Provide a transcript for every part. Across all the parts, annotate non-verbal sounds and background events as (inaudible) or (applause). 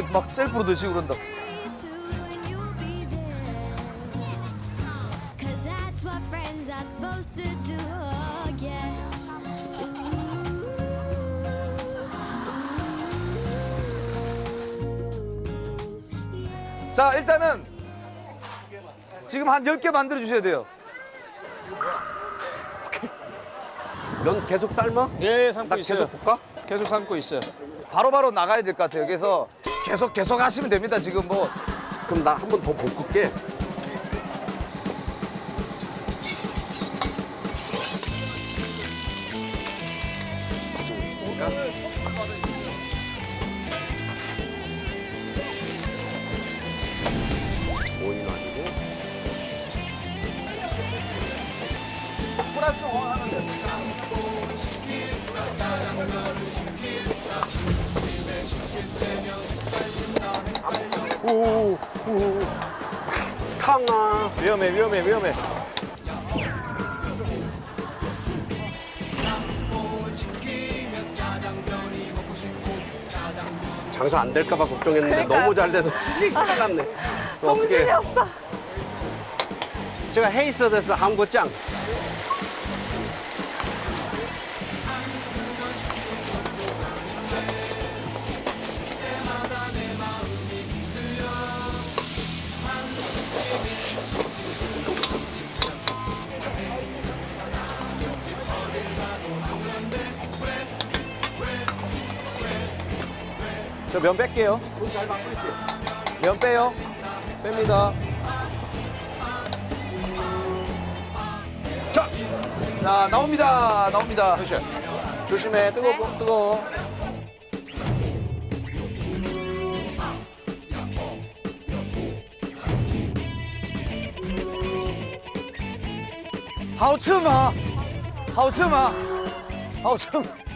이거 막 셀프로 드시고 그런다. 자, 일단은 지금 한 10개 만들어 주셔야 돼요. 면 계속 삶아? 예, 삶고 나 계속 볶아? 계속 삶고 있어요. 바로바로 나가야 될 것 같아요. 그래서 계속 계속 하시면 됩니다. 지금 뭐 그럼 나 한 번 더 볶을게. 오인 아니고 플러스 원 하면 돼 요. 탕아 위험해, 위험해, 위험해. 장사 안 될까봐 걱정했는데 그러니까요. 너무 잘 돼서 (laughs) 큰일 났네. 어떻게? 정신이었어. 제가 헤이스에서 한국장. 저 면 뺄게요. 면 빼요. 뺍니다. 자, 자, 나옵니다. 나옵니다. 조심해. 뜨거워, 네. 뜨거워. 하우츠마. 하우츠마. 하우츠마.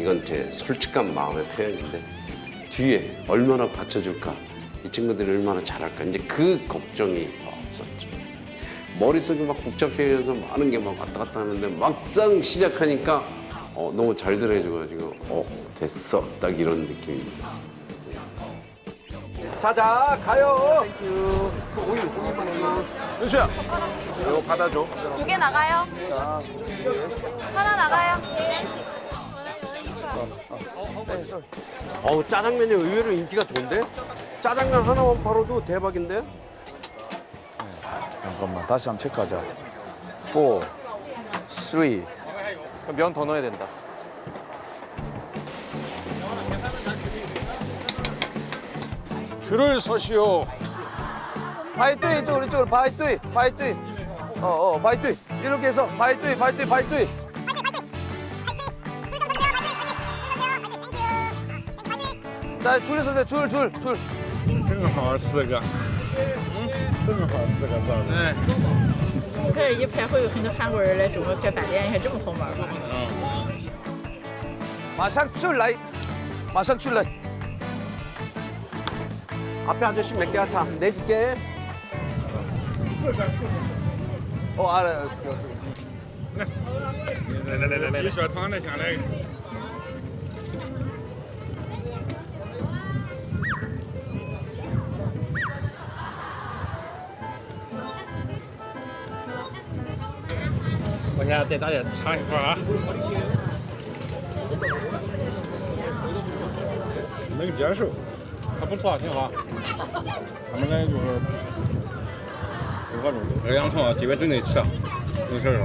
이건 제 솔직한 마음의 표현인데 뒤에 얼마나 받쳐줄까? 이 친구들이 얼마나 잘할까? 이제 그 걱정이 없었죠. 머릿속이 막 복잡해져서 많은 게 막 왔다 갔다 하는데 막상 시작하니까 어, 너무 잘들 해줘가지고 어 됐어. 딱 이런 느낌이 있어요. 자자 가요. 윤수야. 이거 받아줘. 두 개 나가요. 하나 나가요. 어우 짜장면이 의외로 인기가 좋은데 짜장면 하나만 팔아도 대박인데 잠깐만 다시 한번 체크하자. 4, 3. 면 더 넣어야 된다. 줄을 서시오. 바이뚜이 이쪽으로 이쪽으로 바이뚜이 바이뚜이. 어어 바이뚜이 이렇게 해서 바이뚜이 바이뚜이 바이뚜이. 자 줄을 서세요 줄 줄 줄. 正好四个，嗯，正好四个造的。这一排会有很多韩国人来中国开饭店，你看这么好玩吧？ 마상 출라이. 마상 출라이. 앞에 아저씨 몇 개야 자 내줄게 어 알아요. 来来来来来，比血糖的先来。 我现在带大家尝一块啊，能接受，还不错，挺好。他们那就是有各种这个洋葱啊，基本都能吃，没事儿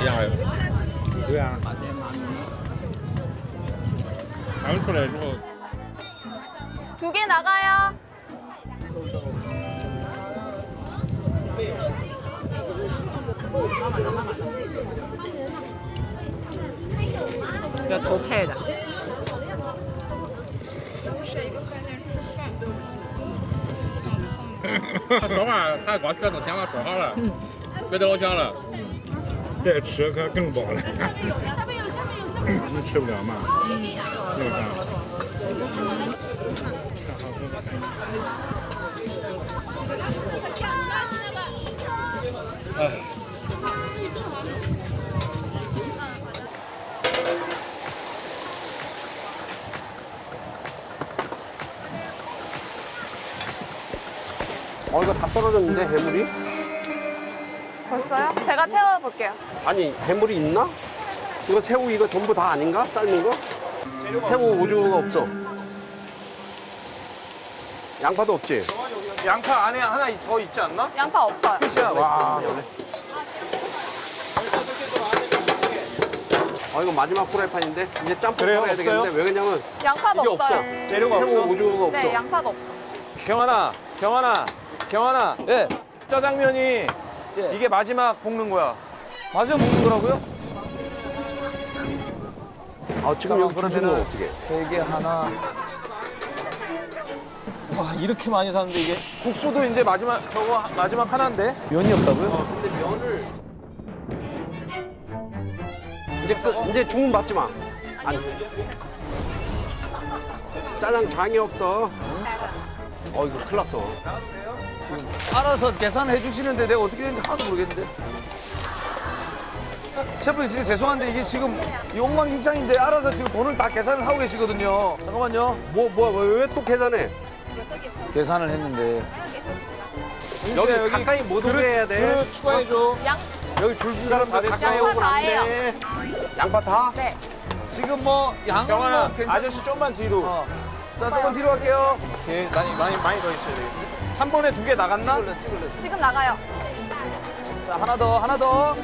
一样的。对呀、他们出来之后。 두 개 나가요. 这个头派的，他说话，他光舌头先把说好了，别的老乡了。再吃可更饱了。下面有，下面有，下面有。(laughs) 你吃不了嘛？那个啥。 어, 이거 다 떨어졌는데, 해물이? 벌써요? 제가 채워볼게요. 아니, 해물이 있나? 이거 새우 이거 전부 다 아닌가? 삶은 거? 새우 오징어가 없어. 양파도 없지? 양파 안에 하나 더 있지 않나? 양파 없어요. 끝이야. 와. 어 이거 마지막 프라이팬인데 이제 짬뽕 그래요? 해야 되겠는데 없어요? 왜 그러냐면 양파도 이게 없어요. 없어. 재료가 새우 없어. 오징어가 없어. 네, 양파도 없어. 경환아, 경환아, 경환아. 예. 짜장면이 예. 이게 마지막 볶는 거야. 마지막 먹는 거라고요? 아 지금 여기 주는 거 어떻게? 세개 하나. 와 이렇게 많이 사는데 이게 국수도 이제 마지막 저거 하- 마지막 하나인데 면이 없다고요? 어, 근데 면을 이제 끝 이제 주문 받지 마. 아니. 짜장 장이 없어. 어 이거 큰일 났어. 알아서 계산해 주시는데 내가 어떻게 되는지 하나도 모르겠는데. 셰프님 진짜 죄송한데 이게 지금 이 엉망진창인데 알아서 지금 돈을 다 계산을 하고 계시거든요. 잠깐만요. 뭐뭐왜또 계산해? 계산을 했는데. 여기, 여기 가까이 못 오게 해야 돼. 추가해줘. 양, 여기 줄선 사람들. 가까이 양파 오면 안 다예요. 돼. 양파 다? 네. 지금 뭐 양은 경환아, 뭐 괜찮... 아저씨 좀만 뒤로. 어. 자 조금 뒤로 갈게요. 오케이, 많이 많이 많이 더 있어야 돼. 3번에 두 개 나갔나? 찍을래 찍을래. 지금 나가요. 자 하나 더 하나 더.